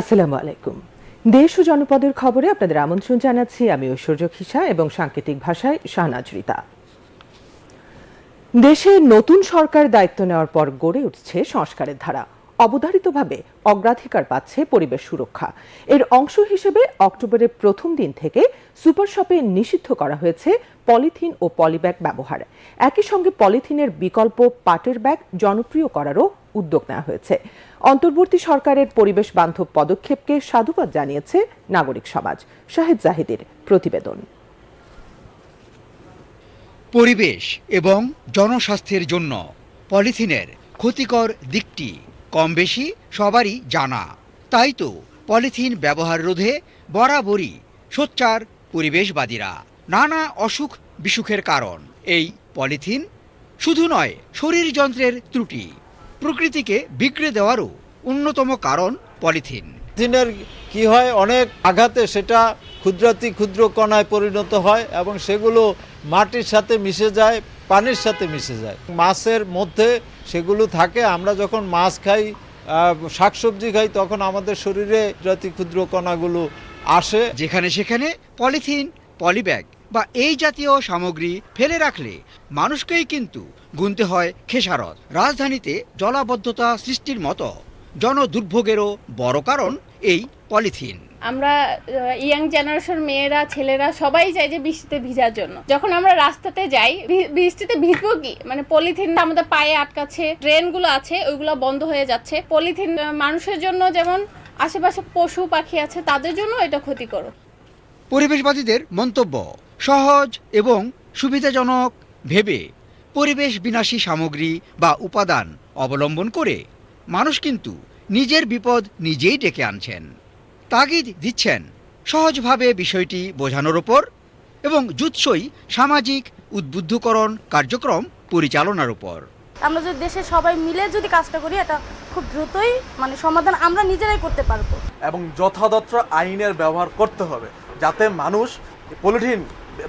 আসসালামু আলাইকুম। দেশ ও জনপদের খবরে আপনাদের আমন্ত্রণ জানাচ্ছি। আমি ঐশ্বর্য খিসা এবং সাংকেতিক ভাষায় শাহনাজ রিতা। দেশে নতুন সরকার দায়িত্ব নেওয়ার পর গড়ে উঠছে সংস্কারের ধারা। অবধারিতভাবে অগ্রাধিকার পাচ্ছে পরিবেশ সুরক্ষা। এর অংশ হিসেবে অক্টোবরের প্রথম দিন থেকে সুপার শপে নিষিদ্ধ করা হয়েছে পলিথিন ও পলিব্যাগ ব্যবহার। একই সঙ্গে পলিথিনের বিকল্প পাটের ব্যাগ জনপ্রিয় করারও উদ্যোগ নেওয়া হয়েছে। অন্তর্বর্তী সরকারের পরিবেশ বান্ধব পদক্ষেপকে সাধুবাদ জানিয়েছে নাগরিক সমাজ। শাহেদ জাহিদের প্রতিবেদন। পরিবেশ এবং জনস্বাস্থ্যের জন্য পলিথিনের ক্ষতিকর দিকটি কম বেশি সবারই জানা। তাই তো পলিথিন ব্যবহার রোধে বরাবরই সোচ্চার পরিবেশবাদীরা। নানা অসুখ বিসুখের কারণ, এই পলিথিন শুধু নয় শরীর যন্ত্রের ত্রুটি। প্রকৃতিকে বিগড়ে দেওয়ারও অন্যতম কারণ পলিথিন। দিনের কি হয়? অনেক আঘাতে সেটা ক্ষুদ্রাতি ক্ষুদ্র কণায় পরিণত হয় এবং সেগুলো মাটির সাথে মিশে যায় পানির সাথে মিশে যায়। মাছের মধ্যে সেগুলো থাকে আমরা যখন মাছ খাই শাকসবজি খাই তখন আমাদের শরীরে ক্ষুদ্র কণাগুলো আসে। যেখানে সেখানে পলিথিন পলিব্যাগ বা এই জাতীয় সামগ্রী ফেলে রাখলে মানুষকেই কিন্তু গুনতে হয় খেসারত। রাজধানীতে জলাবদ্ধতা সৃষ্টির মতো জনদুর্ভোগেরও বড় কারণ এই পলিথিন। আমরা ইয়াং জেনারেশন মেয়েরা ছেলেরা সবাই চাই যে বৃষ্টিতে ভিজার জন্য। যখন আমরা রাস্তাতে যাই বৃষ্টিতে ভিজবো কি? মানে পলিথিন আমাদের পায়ে আটকাচ্ছে ড্রেনগুলো আছে ওইগুলো বন্ধ হয়ে যাচ্ছে। পলিথিন মানুষের জন্য যেমন আশেপাশে পশু পাখি আছে তাদের জন্য এটা ক্ষতিকর। পরিবেশবাদীদের মন্তব্য সহজ এবং সুবিধাজনক। ভেবে পরিবেশ বিনাশী সামগ্রী বা উপাদান অবলম্বন করে মানুষ কিন্তু নিজের বিপদ নিজেই ডেকে আনছেন। তাগিদ দিচ্ছেন সহজভাবে বিষয়টি বোঝানোর ওপর এবং জুৎসই সামাজিক উদ্বুদ্ধকরণ কার্যক্রম পরিচালনার উপর আমরা যদি দেশে সবাই মিলে যদি কাজটা করি এটা খুব দ্রুতই মানে সমাধান আমরা নিজেরাই করতে পারব। এবং যথাযথ আইনের ব্যবহার করতে হবে যাতে মানুষ পলিথিন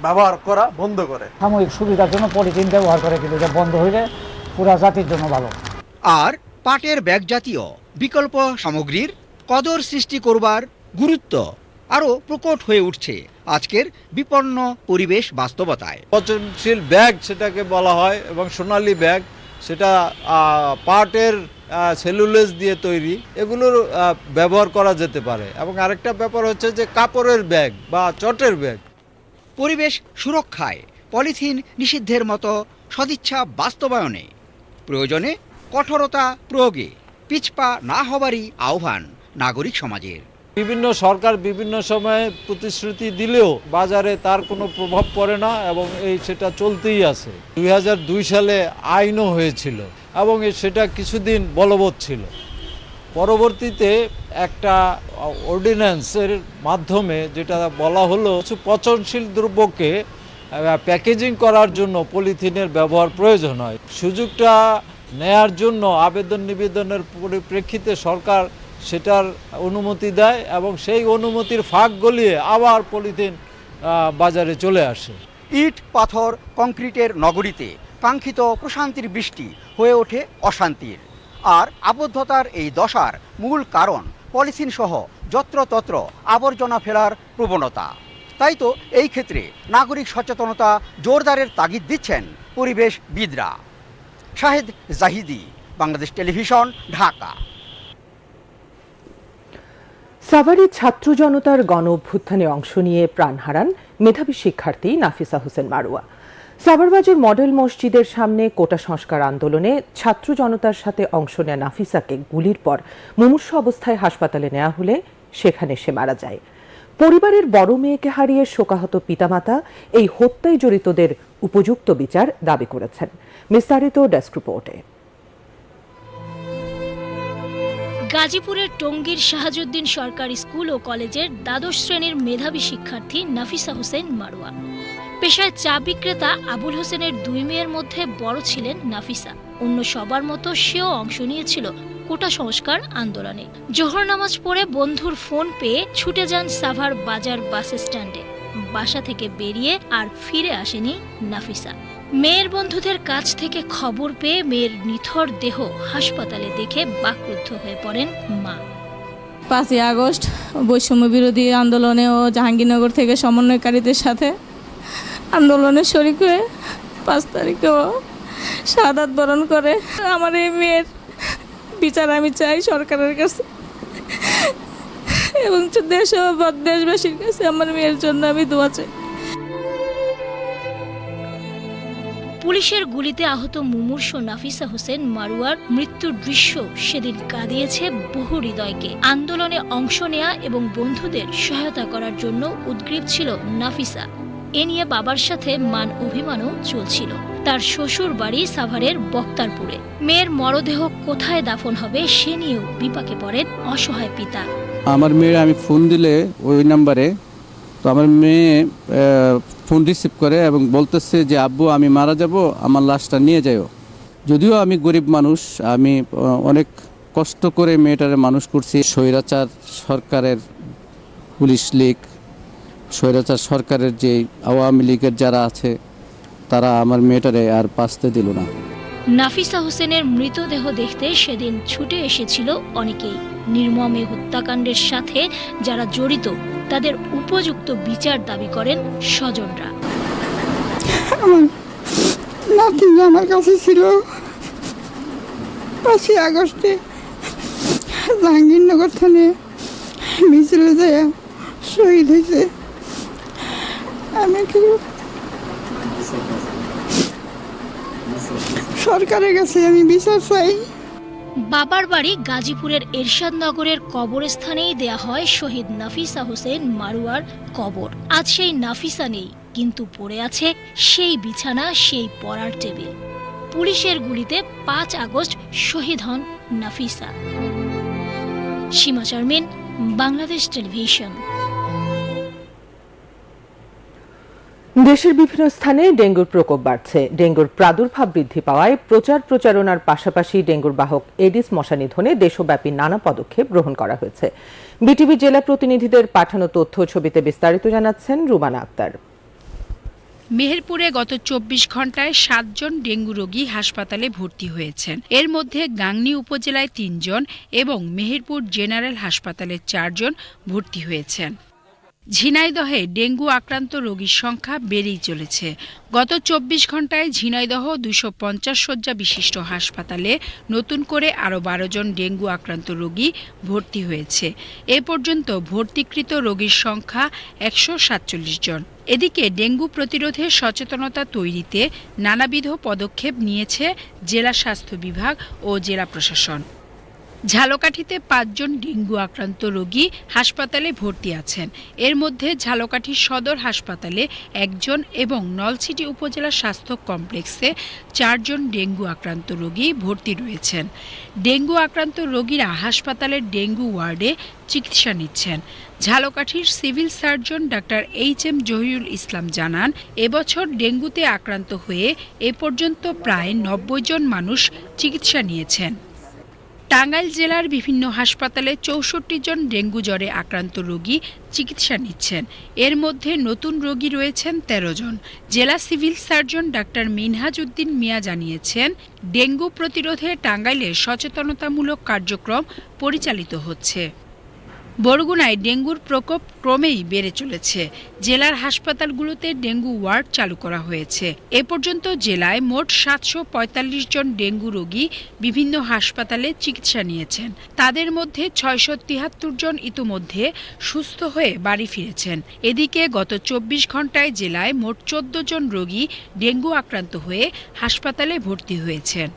ব্যবহার করা বন্ধ করে। সাময়িক সুবিধার জন্য পলিথিন ব্যবহার করে কিন্তু এটা বন্ধ হইলে পুরা জাতির জন্য ভালো। আর পাটের ব্যাগ জাতীয় বিকল্প সামগ্রীর কদর সৃষ্টি করবার গুরুত্ব আরও প্রকট হয়ে উঠছে আজকের বিপন্ন পরিবেশ বাস্তবতায়। পচনশীল ব্যাগ সেটাকে বলা হয় এবং সোনালী ব্যাগ সেটা পাটের সেলুলেস দিয়ে তৈরি এগুলোর ব্যবহার করা যেতে পারে। এবং আরেকটা ব্যাপার হচ্ছে যে কাপড়ের ব্যাগ বা চটের ব্যাগ পরিবেশ সুরক্ষায় পলিথিন নিষিদ্ধের মতো সদিচ্ছা বাস্তবায়নে। প্রয়োজনে কঠোরতা প্রয়োগে পিছপা না হবারই আহ্বান নাগরিক সমাজের। বিভিন্ন সরকার বিভিন্ন সময়ে প্রতিশ্রুতি দিলেও বাজারে তার কোনো প্রভাব পড়ে না এবং এই সেটা চলতেই আছে। দুই হাজার দুই সালে আইনও হয়েছিল এবং সেটা কিছুদিন বলবৎ ছিল। পরবর্তীতে একটা অর্ডিন্যান্সের মাধ্যমে যেটা বলা হলো, কিছু পচনশীল দ্রব্যকে প্যাকেজিং করার জন্য পলিথিনের ব্যবহার প্রয়োজন হয়। সুযোগটা নেয়ার জন্য আবেদন নিবেদনের পরিপ্রেক্ষিতে সরকার সেটার অনুমতি দেয় এবং সেই অনুমতির ফাঁক গলিয়ে আবার পলিথিন বাজারে চলে আসে। ইট, পাথর, কংক্রিটের নগরীতে কাঙ্ক্ষিত প্রশান্তির বৃষ্টি হয়ে ওঠে অশান্তির। আর আবদ্ধতার এই দশার মূল কারণ পলিথিন সহ যত্রতত্র আবর্জনা ফেলার প্রবণতা। তাই তো এই ক্ষেত্রে নাগরিক সচেতনতা জোরদারের তাগিদ দিচ্ছেন পরিবেশবিদরা। শাহেদ জাহিদি, বাংলাদেশ টেলিভিশন, ঢাকা। সাভারে ছাত্র জনতার গণ অভ্যুত্থানে অংশ নিয়ে প্রাণ হারান মেধাবী শিক্ষার্থী নাফিসা হোসেন মারুয়া। সাভারবাজার মডেল মসজিদের সামনে কোটা সংস্কার আন্দোলনে ছাত্র জনতার সাথে অংশ নেয়া নাফিসাকে গুলির পর মুমূর্ষ অবস্থায় হাসপাতালে নেওয়া হলে সেখানে সে মারা যায়। পরিবারের বড় মেয়েকে হারিয়ে শোকাহত পিতামাতা এই হত্যায় জড়িতদের উপযুক্ত বিচার দাবি করেছেন। বিস্তারিত ডেস্ক রিপোর্টে। গাজীপুরের টঙ্গীর শাহাজুদ্দিন সরকারি স্কুল ও কলেজের দ্বাদশ শ্রেণির মেধাবী শিক্ষার্থী নাফিসা হোসেন মারোয়া পেশায় চা বিক্রেতা আবুল হোসেনের দুই মেয়ের মধ্যে বড় ছিলেন নাফিসা। অন্য সবার মতো সেও অংশ নিয়েছিল কোটা সংস্কার আন্দোলনে। জোহর নামাজ পড়ে বন্ধুর ফোন পেয়ে ছুটে যান সাভার বাজার বাস স্ট্যান্ডে। বাসা থেকে বেরিয়ে আর ফিরে আসেনি নাফিসা। মেয়ের বন্ধুদের কাছ থেকে খবর পেয়ে মেয়ের নিথর দেহ হাসপাতালে দেখে বাকরুদ্ধ হয়ে পড়েন মা। পাঁচই আগস্ট বৈষম্য বিরোধী আন্দোলনে ও জাহাঙ্গীরনগর থেকে সমন্বয়কারীদের সাথে আন্দোলনে শরিক হয়ে পাঁচ তারিখেও শাহাদাত বরণ করে। আমার এই মেয়ের বিচার আমি চাই সরকারের কাছে। এবং দেশ দেশবাসীর কাছে আমার মেয়ের জন্য আমি দোয়া চাই। পুলিশের গুলিতে আহত মুমূর্ষ নাফিসা হোসেন মারুয়ার মৃত্যুর দৃশ্য সেদিন কাঁদিয়েছে বহু হৃদয়কে। আন্দোলনে অংশ নেয়া এবং বন্ধুদের সহায়তা করার জন্য উদ্গ্রীব ছিল নাফিসা। এ নিয়ে বাবার সাথে মান অভিমানও চলছিল। তার শ্বশুর বাড়ি সাভারের বক্তারপুরে। মেয়ের মরদেহ কোথায় দাফন হবে সে নিয়েও বিপাকে পড়েন অসহায় পিতা। আমার মেয়ে, আমি ফোন দিলে ওই নাম্বারে, তো আমার মেয়ে ফোন রিসিভ করে এবং বলতেছে যে, আব্বু, আমি মারা যাব, আমার লাশটা নিয়ে যাও যদিও আমি গরিব মানুষ, আমি অনেক কষ্ট করে মেয়েটারে মানুষ করছি। স্বৈরাচার সরকারের পুলিশ লীগ স্বৈরাচার সরকারের যে আওয়ামী লীগের যারা আছে তারা আমার মেয়েটারে আর বাঁচতে দিল না। নাফিসা হোসেনের মৃতদেহ দেখতে সেদিন ছুটে এসেছিল অনেকেই। নির্মম এই হত্যাকাণ্ডের সাথে যারা জড়িত তাদের উপযুক্ত বিচার দাবি করেন স্বজনরা। আমার নাতি আমার কাছে ছিল। পাঁচই আগস্টে জাহাঙ্গীরনগর থানে মিছিলে যায় শহীদ হয়েছে। আমি চাই। বাবার বাড়ি গাজীপুরের এরশাদনগরের কবরস্থানেই দেয়া হয় শহীদ নাফিসা হোসেন মারুয়ার কবর। আজ সেই নাফিসা নেই, কিন্তু পড়ে আছে সেই বিছানা, সেই পড়ার টেবিল। পুলিশের গুলিতে পাঁচ আগস্ট শহীদ হন নাফিসা। সীমা চারমিন, বাংলাদেশ টেলিভিশন। দেশের বিভিন্ন স্থানে ডেঙ্গুর প্রকোপ বাড়ছে। ডেঙ্গুর প্রাদুর্ভাব বৃদ্ধি পাওয়ায় প্রচার প্রচারণার পাশাপাশি ডেঙ্গুর বাহক এডিস মশা নিধনে দেশব্যাপী নানা পদক্ষেপ গ্রহণ করা হয়েছে। বিটিভি জেলা প্রতিনিধিদের পাঠানো তথ্য ছবিতে বিস্তারিত জানাচ্ছেন রুমানা আক্তার। মেহেরপুরে গত চব্বিশ ঘন্টায় সাতজন ডেঙ্গু রোগী হাসপাতালে ভর্তি হয়েছেন। এর মধ্যে গাংনী উপজেলায় তিনজন এবং মেহেরপুর জেনারেল হাসপাতালে চারজন ভর্তি হয়েছেন। ঝিনাইদহে ডেঙ্গু আক্রান্ত রোগীর সংখ্যা বেড়েই চলেছে। গত চব্বিশ ঘন্টায় ঝিনাইদহ দুশো পঞ্চাশ শয্যা বিশিষ্ট হাসপাতালে নতুন করে আরও বারো জন ডেঙ্গু আক্রান্ত রোগী ভর্তি হয়েছে। এ পর্যন্ত ভর্তিকৃত রোগীর সংখ্যা একশো সাতচল্লিশ জন। এদিকে ডেঙ্গু প্রতিরোধে সচেতনতা তৈরিতে নানাবিধ পদক্ষেপ নিয়েছে জেলা স্বাস্থ্য বিভাগ ও জেলা প্রশাসন। ঝালকাঠিতে পাঁচজন ডেঙ্গু আক্রান্ত রোগী হাসপাতালে ভর্তি আছেন। এর মধ্যে ঝালকাঠি সদর হাসপাতালে একজন এবং নলছিটি উপজেলা স্বাস্থ্য কমপ্লেক্সে চারজন ডেঙ্গু আক্রান্ত রোগী ভর্তি রয়েছেন। ডেঙ্গু আক্রান্ত রোগীরা হাসপাতালের ডেঙ্গু ওয়ার্ডে চিকিৎসা নিচ্ছেন। ঝালকাঠির civil surgeon doctor H M Zahirul Islam জানান, এবছর ডেঙ্গুতে আক্রান্ত হয়ে এ পর্যন্ত প্রায় নব্বই জন মানুষ চিকিৎসা নিয়েছেন। টাঙ্গাইল জেলার বিভিন্ন হাসপাতালে চৌষট্টি জন ডেঙ্গু জ্বরে আক্রান্ত রোগী চিকিৎসা নিচ্ছেন। এর মধ্যে নতুন রোগী রয়েছেন ১৩ জন। জেলা civil surgeon doctor Minhaj Uddin Mia জানিয়েছেন, ডেঙ্গু প্রতিরোধে টাঙ্গাইলে সচেতনতামূলক কার্যক্রম পরিচালিত হচ্ছে। বরগুনায় ডেঙ্গুর প্রকোপ ক্রমেই বেড়ে চলেছে। জেলার হাসপাতালগুলোতে ডেঙ্গু ওয়ার্ড চালু করা হয়েছে। এ পর্যন্ত জেলায় মোট সাতশো পঁয়তাল্লিশ জন ডেঙ্গু রোগী বিভিন্ন হাসপাতালে চিকিৎসা নিয়েছেন। তাদের মধ্যে ছয়শো তিয়াত্তর জন ইতোমধ্যে সুস্থ হয়ে বাড়ি ফিরেছেন। এদিকে গত চব্বিশ ঘন্টায় জেলায় মোট চোদ্দ জন রোগী ডেঙ্গু আক্রান্ত হয়ে হাসপাতালে ভর্তি হয়েছেন।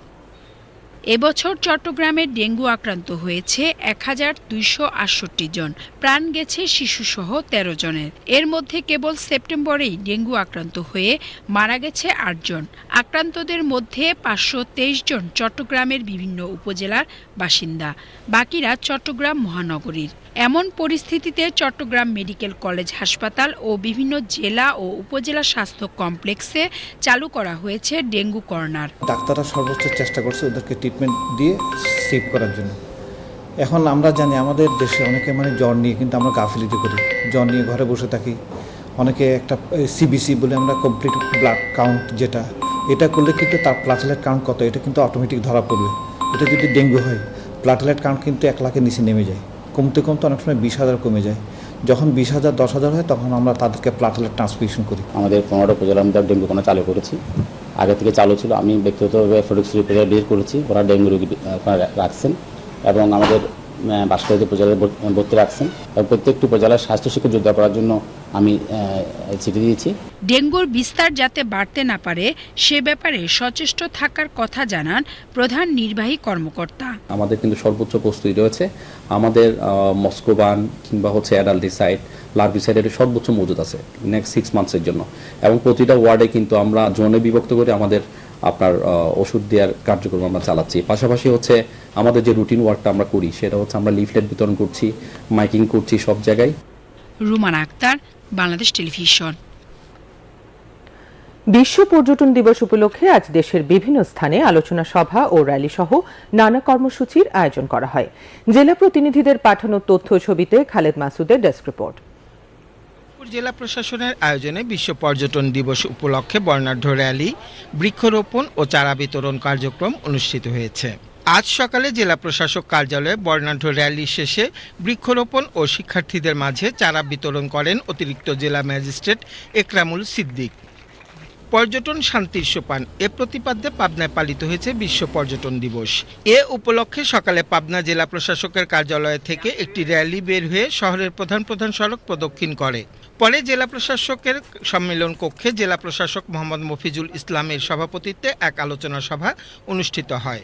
এবছর চট্টগ্রামে ডেঙ্গু আক্রান্ত হয়েছে এক হাজার দুইশো আটষট্টি জন। প্রাণ গেছে শিশুসহ তেরো জনের। এর মধ্যে কেবল সেপ্টেম্বরেই ডেঙ্গু আক্রান্ত হয়ে মারা গেছে আটজন আক্রান্তদের মধ্যে পাঁচশো তেইশ জন চট্টগ্রামের বিভিন্ন উপজেলার বাসিন্দা। বাকিরা চট্টগ্রাম মহানগরীর। এমন পরিস্থিতিতে চট্টগ্রাম মেডিকেল কলেজ হাসপাতাল ও বিভিন্ন জেলা ও উপজেলা স্বাস্থ্য কমপ্লেক্সে চালু করা হয়েছে ডেঙ্গু কর্নার। ডাক্তাররা সর্বোচ্চ চেষ্টা করছে ওদেরকে ট্রিটমেন্ট দিয়ে সেভ করার জন্য। এখন আমরা জানি আমাদের দেশে অনেকে মানে জ্বর নিয়ে কিন্তু আমরা গাফিলিটি করি। জ্বর নিয়ে ঘরে বসে থাকি। অনেকে একটা সিবিসি বলে আমরা কমপ্লিট ব্লাড কাউন্ট যেটা, এটা করলে কিন্তু তার প্লাটলেট কাউন্ট কত? এটা কিন্তু অটোমেটিক ধরা পড়বে। এটা যদি ডেঙ্গু হয় প্লাটলেট কাউন্ট কিন্তু এক লাখের নিচে নেমে যায়। কমতে কমতে অনেক সময় বিশ হাজার কমে যায়। যখন বিশ হাজার, দশ হাজার হয়, তখন আমরা তাদেরকে প্লাটলেট ট্রান্সমিশন করি। আমাদের পনেরো আমি যা ডেঙ্গু কোনা চালু করেছি। আগে থেকে চালু ছিল। আমি ব্যক্তিগতভাবে উপজেলা বের করেছি। ওরা ডেঙ্গু রোগী রাখছেন। এবং আমাদের বাসকালী উপজেলায় ভর- ভর্তি রাখছেন এবং প্রত্যেকটি উপজেলার স্বাস্থ্য শিক্ষা যোদ্ধা করার জন্য আমি চিঠি দিয়েছি। ডেঙ্গুর বিস্তার যাতে বাড়তে না পারে সে ব্যাপারে সচেষ্ট থাকার কথা জানান প্রধান নির্বাহী কর্মকর্তা। আমাদের কিন্তু সর্বোচ্চ প্রস্তুতি রয়েছে। আমাদের মস্কোবান কিংবা হচ্ছে অ্যাডাল্টি অ্যাডাল্টিসাইড লার্ভিসাইড এর সর্বোচ্চ মজুদ আছে নেক্সট সিক্স মান্থসের জন্য। এবং প্রতিটা ওয়ার্ডে কিন্তু আমরা জোনে বিভক্ত করে আমাদের আপনার আহ, ওষুধ দেওয়ার কার্যক্রম আমরা চালাচ্ছি। পাশাপাশি হচ্ছে আমাদের যে রুটিন ওয়ার্কটা আমরা করি সেটা হচ্ছে আমরা লিফলেট বিতরণ করছি মাইকিং করছি সব জায়গায়। রুমানা আক্তার বাংলাদেশ টেলিভিশন। বিশ্ব পর্যটন দিবস উপলক্ষে আজ দেশের বিভিন্ন স্থানে আলোচনা সভা ও র্যালি সহ নানা কর্মসূচির আয়োজন করা হয়। জেলা প্রতিনিধিদের পাঠানো তথ্য ছবিতে খালেদ মাসুদের ডেস্ক রিপোর্ট। জেলা প্রশাসনের আয়োজনে বিশ্ব পর্যটন দিবস উপলক্ষে বর্ণাঢ্য র্যালি, বৃক্ষরোপণ ও চারা বিতরণ কার্যক্রম অনুষ্ঠিত হয়েছে। আজ সকালে জেলা প্রশাসক কার্যালয়ে বর্ণাঢ্য র্যালি শেষে বৃক্ষরোপণ ও শিক্ষার্থীদের মাঝে চারা বিতরণ করেন অতিরিক্ত জেলা ম্যাজিস্ট্রেট একরামুল সিদ্দিক। পর্যটন শান্তির সোপান, এ প্রতিপাদ্যে পাবনায় পালিত হয়েছে বিশ্ব পর্যটন দিবস। এ উপলক্ষে সকালে পাবনা জেলা প্রশাসকের কার্যালয় থেকে একটি র্যালি বের হয়ে শহরের প্রধান প্রধান সড়ক প্রদক্ষিণ করে। পরে জেলা প্রশাসকের সম্মেলন কক্ষে জেলা প্রশাসক মোহাম্মদ মফিজুল ইসলামের সভাপতিত্বে এক আলোচনা সভা অনুষ্ঠিত হয়।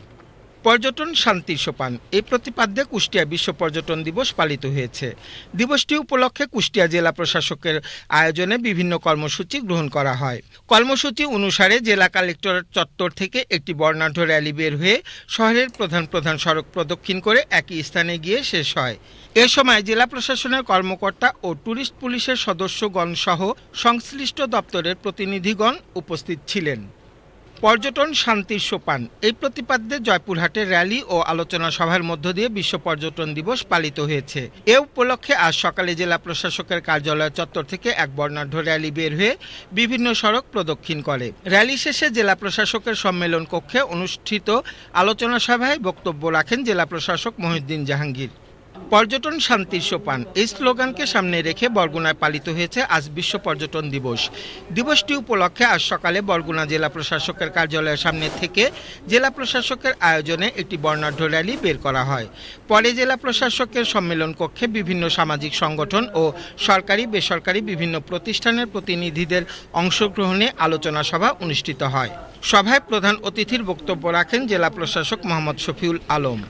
পর্যটন শান্তির সোপান। এই প্রতিপাদ্যে কুষ্টিয়া বিশ্ব পর্যটন দিবস পালিত হয়েছে। দিবসটি উপলক্ষে কুষ্টিয়া জেলা প্রশাসকের আয়োজনে বিভিন্ন কর্মসূচি গ্রহণ করা হয়। কর্মসূচি অনুসারে জেলা কালেক্টর চত্বর থেকে একটি বর্ণাঢ্য র্যালি বের হয়ে শহরের প্রধান প্রধান সড়ক প্রদক্ষিণ করে একই স্থানে গিয়ে শেষ হয়। এ সময় জেলা প্রশাসনের কর্মকর্তা ও ট্যুরিস্ট পুলিশের সদস্যগণ সহ সংশ্লিষ্ট দপ্তরের প্রতিনিধিগণ উপস্থিত ছিলেন। পর্যটন শান্তির সোপান। এই প্রতিপাদ্যে জয়পুরহাটের র্যালি ও আলোচনা সভার মধ্য দিয়ে বিশ্ব পর্যটন দিবস পালিত হয়েছে। এ উপলক্ষে আজ সকালে জেলা প্রশাসকের কার্যালয় চত্বর থেকে এক বর্ণাঢ্য র্যালি বের হয়ে বিভিন্ন সড়ক প্রদক্ষিণ করে। র্যালি শেষে জেলা প্রশাসকের সম্মেলন কক্ষে অনুষ্ঠিত আলোচনা সভায় বক্তব্য রাখেন জেলা প্রশাসক মহিউদ্দিন জাহাঙ্গীর। পর্যটন শান্তির সোপান। এই স্লোগানকে সামনে রেখে বরগুনায় পালিত হয়েছে আজ বিশ্ব পর্যটন দিবস। দিবসটি উপলক্ষে আজ সকালে বরগুনা জেলা প্রশাসকের কার্যালয়ের সামনে থেকে জেলা প্রশাসকের আয়োজনে একটি বর্ণাঢ্য র্যালি বের করা হয়। পরে জেলা প্রশাসকের সম্মেলন কক্ষে বিভিন্ন সামাজিক সংগঠন ও সরকারি, বেসরকারি বিভিন্ন প্রতিষ্ঠানের প্রতিনিধিদের অংশগ্রহণে আলোচনা সভা অনুষ্ঠিত হয়। সভায় প্রধান অতিথির বক্তব্য রাখেন জেলা প্রশাসক মোহাম্মদ শফিউল আলম।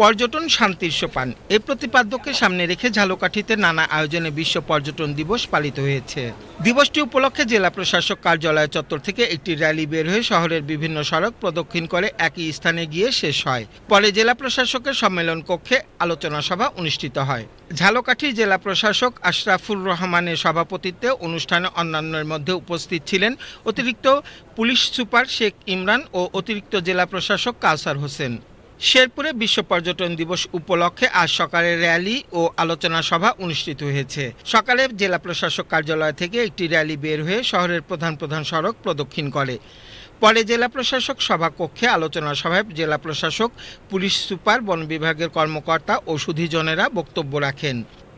পর্যটন শান্তির সোপান। এ প্রতিপাদ্যকে সামনে রেখে ঝালকাঠিতে নানা আয়োজনে বিশ্ব পর্যটন দিবস পালিত হয়েছে। দিবসটি উপলক্ষে জেলা প্রশাসক কার্যালয় চত্বর থেকে একটি র্যালি বের হয়ে শহরের বিভিন্ন সড়ক প্রদক্ষিণ করে একই স্থানে গিয়ে শেষ হয়। পরে জেলা প্রশাসকের সম্মেলন কক্ষে আলোচনা সভা অনুষ্ঠিত হয়। ঝালকাঠির জেলা প্রশাসক আশরাফুর রহমানের সভাপতিত্বে অনুষ্ঠানে অন্যান্যের মধ্যে উপস্থিত ছিলেন অতিরিক্ত পুলিশ সুপার শেখ ইমরান ও অতিরিক্ত জেলা প্রশাসক কাউসার হোসেন। শেরপুরে বিশ্ব পর্যটন দিবস উপলক্ষে আজ সকালে র্যালি ও আলোচনা সভা অনুষ্ঠিত হয়েছে। সকালে জেলা প্রশাসক কার্যালয় থেকে একটি র্যালি বের হয়ে শহরের প্রধান প্রধান সড়ক প্রদক্ষিণ করে। পরে জেলা প্রশাসক সভা কক্ষে আলোচনা সভায় জেলা প্রশাসক, পুলিশ সুপার, বন বিভাগের কর্মকর্তা ও সুধীজনেরা বক্তব্য রাখেন।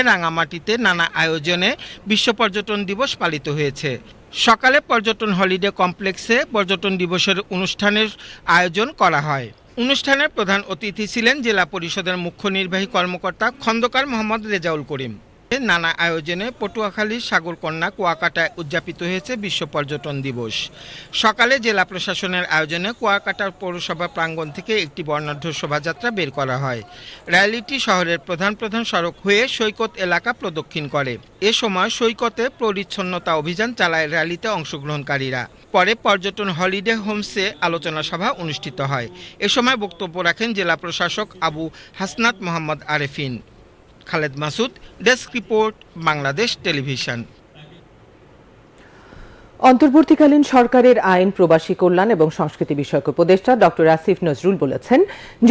রাঙামাটিতে নানা আয়োজনে বিশ্ব পর্যটন দিবস পালিত হয়েছে। সকালে পর্যটন হলিডে কমপ্লেক্সে পর্যটন দিবসের অনুষ্ঠানের আয়োজন করা হয়। অনুষ্ঠানের প্রধান অতিথি ছিলেন জেলা পরিষদের মুখ্য নির্বাহী কর্মকর্তা খন্দকার মোহাম্মদ রেজাউল করিম। নানা আয়োজনে পটুয়াখালীর সাগরকন্যা কুয়াকাটায় উদযাপিত হয়েছে বিশ্ব পর্যটন দিবস। সকালে জেলা প্রশাসনের আয়োজনে কুয়াকাটার পৌরসভা প্রাঙ্গণ থেকে একটি বর্ণাঢ্য শোভাযাত্রা বের করা হয়। র্যালিটি শহরের প্রধান প্রধান সড়ক হয়ে সৈকত এলাকা প্রদক্ষিণ করে। এ সময় সৈকতে পরিচ্ছন্নতা অভিযান চালায় র্যালিতে অংশগ্রহণকারীরা। পরে পর্যটন হলিডে হোমসে আলোচনা সভা অনুষ্ঠিত হয়। এ সময় বক্তব্য রাখেন জেলা প্রশাসক Abu Hasnat Mohammad Arefin. Khaled Masud, desk report, Bangladesh television. অন্তর্বর্তীকালীন সরকারের আইন, প্রবাসী কল্যাণ এবং সংস্কৃতি বিষয়ক উপদেষ্টা ডক্টর আসিফ নজরুল বলেছেন,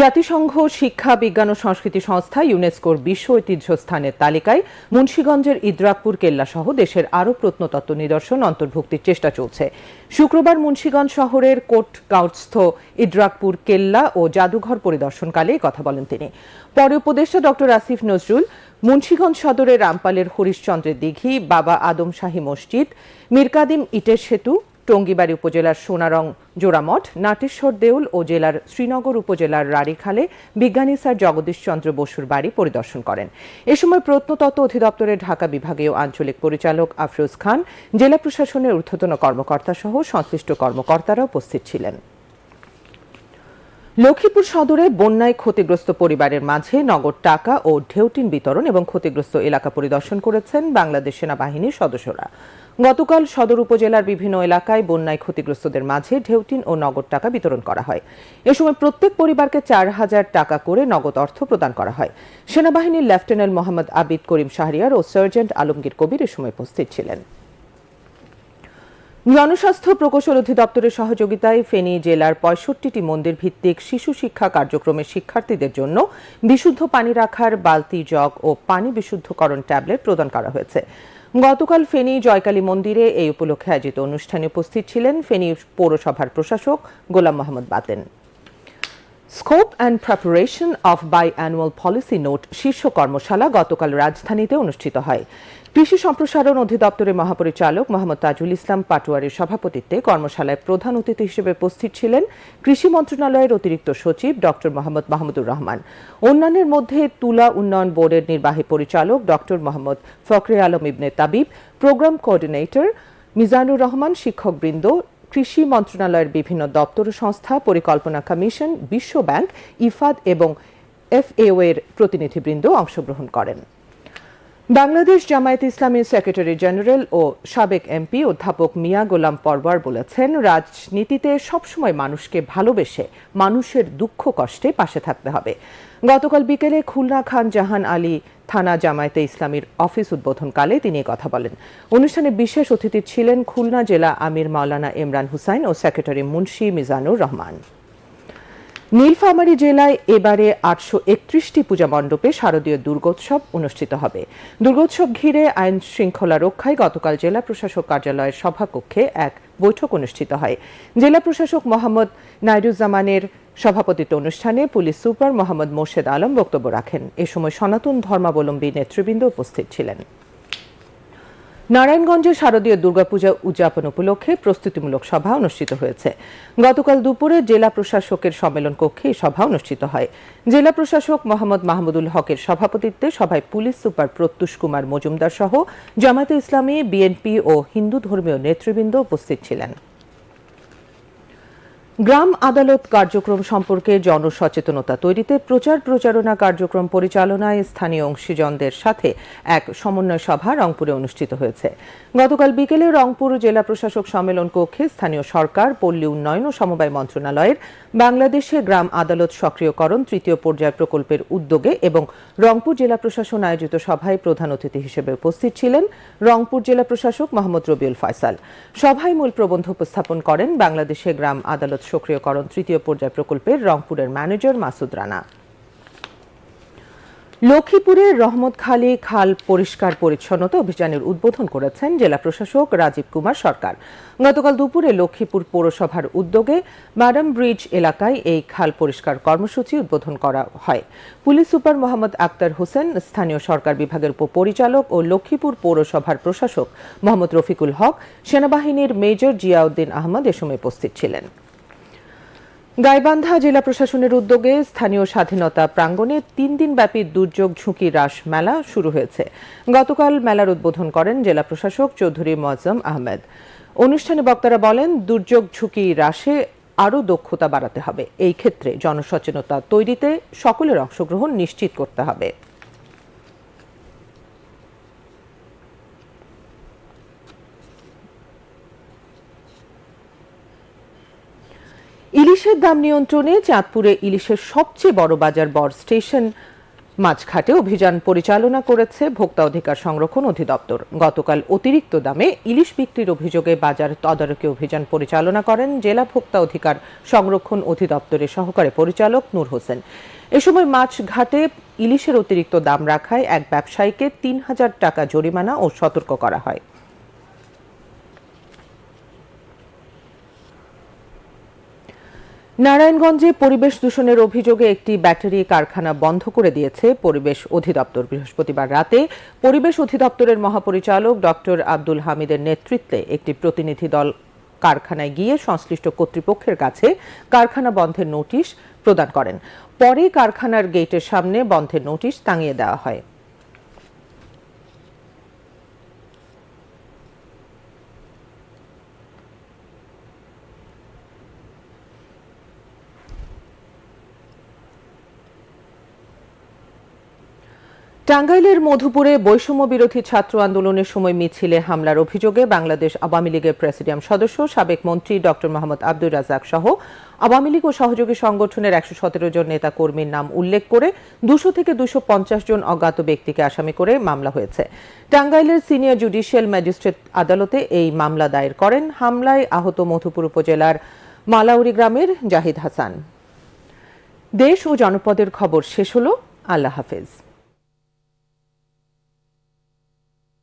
জাতিসংঘ, শিক্ষা, বিজ্ঞান ও সংস্কৃতি সংস্থা ইউনেস্কোর বিশ্ব ঐতিহ্য স্থানের তালিকায় মুন্সীগঞ্জের ইদ্রাকপুর কেল্লা সহ দেশের আরও প্রত্নতত্ত্ব নিদর্শন অন্তর্ভুক্তির চেষ্টা চলছে। শুক্রবার মুন্সীগঞ্জ শহরের কোট কোটগাঁওস্থ ইদ্রাকপুর কেল্লা ও জাদুঘর পরিদর্শনকালে কথা বলেন তিনি। পরে উপদেষ্টা ডক্টর আসিফ নজরুল, মুন্সীগঞ্জ সদরের রামপালের হরিশ্চন্দ্রের দিঘি, বাবা আদম শাহী মসজিদ, মিরকাদিম ইটের সেতু টঙ্গিবাড়ি উপজেলার সোনারং জোড়ামঠ, নাটেশ্বর দেউল ও জেলার শ্রীনগর উপজেলার রাড়িখালে বিজ্ঞানী স্যার জগদীশ চন্দ্র বসুর বাড়ি পরিদর্শন করেন। এ সময় প্রত্নতত্ত্ব অধিদপ্তরের ঢাকা বিভাগীয় আঞ্চলিক পরিচালক আফরোজ খান, জেলা প্রশাসনের ঊর্ধ্বতন কর্মকর্তা সহ সংশ্লিষ্ট কর্মকর্তারা উপস্থিত ছিলেন। লক্ষ্মীপুর সদরে বন্যায় ক্ষতিগ্রস্ত পরিবারের মাঝে নগদ টাকা ও ঢেউটিন বিতরণ এবং ক্ষতিগ্রস্ত এলাকা পরিদর্শন করেছেন বাংলাদেশ সেনাবাহিনীর সদস্যরা। গতকাল সদর উপজেলার বিভিন্ন এলাকায় বন্যায় ক্ষতিগ্রস্তদের মাঝে ঢেউটিন ও নগদ টাকা বিতরণ করা হয়। এ সময় প্রত্যেক পরিবারকে চার হাজার টাকা করে নগদ অর্থ প্রদান করা হয়। সেনাবাহিনীর লেফটেন্যান্ট মোহাম্মদ আবিদ করিম শাহরিয়ার ও সার্জেন্ট আলমগীর কবির এ সময় উপস্থিত ছিলেন। জনস্বাস্থ্য প্রকৌশল অধিদপ্তরের সহযোগিতায় ফেনী জেলার পঁয়ষট্টিটি মন্দির ভিত্তিক শিশু শিক্ষা কার্যক্রমের শিক্ষার্থীদের জন্য বিশুদ্ধ পানি রাখার বালতি জগ ও পানি বিশুদ্ধকরণ ট্যাবলেট প্রদান করা হয়েছে। গতকাল ফেনী জয়কালী মন্দিরে এই উপলক্ষে আয়োজিত অনুষ্ঠানে উপস্থিত ছিলেন ফেনী পৌরসভার প্রশাসক Golam Mohammad Baten. Scope and preparation of biannual policy note শীর্ষ কর্মশালা গতকাল রাজধানীতে অনুষ্ঠিত হয়। কৃষি সম্প্রসারণ অধিদপ্তরের মহাপরিচালক মোহাম্মদ তাজুল ইসলাম পাটোয়ারির সভাপতিত্বে কর্মশালায় প্রধান অতিথি হিসেবে উপস্থিত ছিলেন কৃষি মন্ত্রণালয়ের অতিরিক্ত সচিব ডক্টর মোহাম্মদ মাহমুদুর রহমান। অন্যান্যের মধ্যে তুলা উন্নয়ন বোর্ডের নির্বাহী পরিচালক doctor Mohammad Fakhre Alam Ibne Tabib, programme coordinator Mizanur Rahman, শিক্ষকবৃন্দ, কৃষি মন্ত্রণালয়ের বিভিন্ন দপ্তর সংস্থা, পরিকল্পনা কমিশন, বিশ্ব ব্যাংক, ইফাদ এবং এফএও এর প্রতিনিধিবৃন্দ অংশগ্রহণ করেন। বাংলাদেশ জামায়াত ইসলামীর সেক্রেটারি জেনারেল ও সাবেক এমপি অধ্যাপক মিয়া গোলাম পরওয়ার বলেছেন, রাজনীতিতে সবসময় মানুষকে ভালোবেসে মানুষের দুঃখ কষ্টে পাশে থাকতে হবে। গতকাল বিকেলে খুলনা খান জাহান আলী থানা জামায়াতে ইসলামীর অফিস উদ্বোধনকালে তিনি কথা বলেন। অনুষ্ঠানে বিশেষ অতিথি ছিলেন খুলনা জেলা আমির মাওলানা ইমরান হুসাইন ও সেক্রেটারি মুন্সি মিজানুর রহমান। নীলফামারী জেলায় এবারে আটশো একত্রিশটি পূজা মণ্ডপে শারদীয় দুর্গোৎসব অনুষ্ঠিত হবে। দুর্গোৎসব ঘিরে আইন শৃঙ্খলা রক্ষায় গতকাল জেলা প্রশাসক কার্যালয়ের সভাকক্ষে এক বৈঠক অনুষ্ঠিত হয়। জেলা প্রশাসক মোহাম্মদ নাইরুজ্জামানের সভাপতিত্ব অনুষ্ঠানে পুলিশ সুপার মোহাম্মদ মোর্শেদ আলম বক্তব্য রাখেন। এ সময় সনাতন ধর্মাবলম্বী নেতৃবৃন্দ উপস্থিত ছিলেন। নারায়ণগঞ্জে শারদীয় দুর্গাপূজা উদযাপন উপলক্ষে প্রস্তুতিমূলক সভা অনুষ্ঠিত হয়েছে। গতকাল দুপুরে জেলা প্রশাসকের সম্মেলন কক্ষে সভা অনুষ্ঠিত হয়। জেলা প্রশাসক মোহাম্মদ মাহমুদুল হকের সভাপতিত্বে সভায় পুলিশ সুপার প্রত্যুষ কুমার মজুমদার সহ জামায়াতে ইসলামী, বিএনপি ও হিন্দু ধর্মীয় নেতৃবৃন্দ উপস্থিত ছিলেন। গ্রাম আদালত কার্যক্রম সম্পর্কে জনসচেতনতা তৈরিতে প্রচার প্রচারণা কার্যক্রম পরিচালনায় স্থানীয় অংশীজনদের সাথে এক সমন্বয় সভা রংপুরে অনুষ্ঠিত হয়েছে। গতকাল বিকেলে রংপুর জেলা প্রশাসক সম্মেলন কক্ষে স্থানীয় সরকার, পল্লী উন্নয়ন ও সমবায় মন্ত্রণালয়ের বাংলাদেশে গ্রাম আদালত সক্রিয়করণ তৃতীয় পর্যায় প্রকল্পের উদ্যোগে এবং রংপুর জেলা প্রশাসন আয়োজিত সভায় প্রধান অতিথি হিসেবে উপস্থিত ছিলেন রংপুর জেলা প্রশাসক মোহাম্মদ রবিউল ফয়সাল। সভায় মূল প্রবন্ধ উপস্থাপন করেন বাংলাদেশে গ্রাম আদালত সক্রিয়করণ তৃতীয় পর্যায় প্রকল্পের রংপুরের ম্যানেজার মাসুদ রানা। লক্ষ্মীপুরের রহমতখালী খাল পরিষ্কার পরিচ্ছন্নতা অভিযানের উদ্বোধন করেছেন জেলা প্রশাসক রাজীব কুমার সরকার। গতকাল দুপুরে লক্ষ্মীপুর পৌরসভার উদ্যোগে ম্যাডাম ব্রিজ এলাকায় এই খাল পরিষ্কার কর্মসূচি উদ্বোধন করা হয়। পুলিশ সুপার মোহাম্মদ আক্তার হোসেন, স্থানীয় সরকার বিভাগের উপপরিচালক ও লক্ষ্মীপুর পৌরসভার প্রশাসক মোহাম্মদ রফিকুল হক, সেনাবাহিনীর মেজর জিয়াউদ্দিন আহমদ এ সময় উপস্থিত ছিলেন। গাইবান্ধা জেলা প্রশাসনের উদ্যোগে স্থানীয় স্বাধীনতা প্রাঙ্গণে তিন দিন ব্যাপী দুর্যোগ ঝুঁকি হ্রাস মেলা শুরু হয়েছে। গতকাল মেলার উদ্বোধন করেন জেলা প্রশাসক চৌধুরী মজম আহমেদ। অনুষ্ঠানে বক্তারা বলেন, দুর্যোগ ঝুঁকি হ্রাসে আরও দক্ষতা বাড়াতে হবে। এই ক্ষেত্রে জনসচেতনতা তৈরিতে সকলের অংশগ্রহণ নিশ্চিত করতে হবে। ইলিশের দাম নিয়ন্ত্রণে চাঁদপুরে ইলিশের সবচেয়ে বড় বাজার বর স্টেশন মাঝঘাটে অভিযান পরিচালনা করেছে ভোক্তা অধিকার সংরক্ষণ অধিদপ্তর। গতকাল অতিরিক্ত দামে ইলিশ বিক্রির অভিযোগে বাজার তদারকি অভিযান পরিচালনা করেন জেলা ভোক্তা অধিকার সংরক্ষণ অধিদপ্তরের সহকারী পরিচালক নূর হোসেন। এ সময় মাছঘাটে ইলিশের অতিরিক্ত দাম রাখায় এক ব্যবসায়ীকে তিন হাজার টাকা জরিমানা ও সতর্ক করা হয়। নারায়ণগঞ্জে পরিবেশ দূষণের অভিযোগে একটি ব্যাটারি কারখানা বন্ধ করে দিয়েছে পরিবেশ অধিদপ্তর। বৃহস্পতিবার রাতে পরিবেশ অধিদপ্তরের মহাপরিচালক ডক্টর আব্দুল হামিদের নেতৃত্বে একটি প্রতিনিধি দল কারখানায় গিয়ে সংশ্লিষ্ট কর্তৃপক্ষের কাছে কারখানা বন্ধের নোটিশ প্রদান করেন। পরে কারখানার গেটের সামনে বন্ধের নোটিশ টাঙিয়ে দেওয়া হয়। টাঙ্গাইলের মধুপুরে বৈষম্য বিরোধী ছাত্র আন্দোলনের সময় মিছিলে হামলার অভিযোগে বাংলাদেশ আওয়ামী লীগের প্রেসিডিয়াম সদস্য, সাবেক মন্ত্রী ডক্টর মোহাম্মদ আব্দুর রাজাক সহ আওয়ামী লীগ ও সহযোগী সংগঠনের একশো সতেরো জন নেতা কর্মীর নাম উল্লেখ করে দুশো থেকে দুশো পঞ্চাশ জন অজ্ঞাত ব্যক্তিকে আসামি করে মামলা হয়েছে। টাঙ্গাইলের সিনিয়র জুডিশিয়াল ম্যাজিস্ট্রেট আদালতে এই মামলা দায়ের করেন। হামলায় আহত মধুপুর উপজেলার মালাউরি গ্রামের জাহিদ হাসান। দেশ ও জনপদের খবর শেষ হলো। আল্লাহ হাফেজ।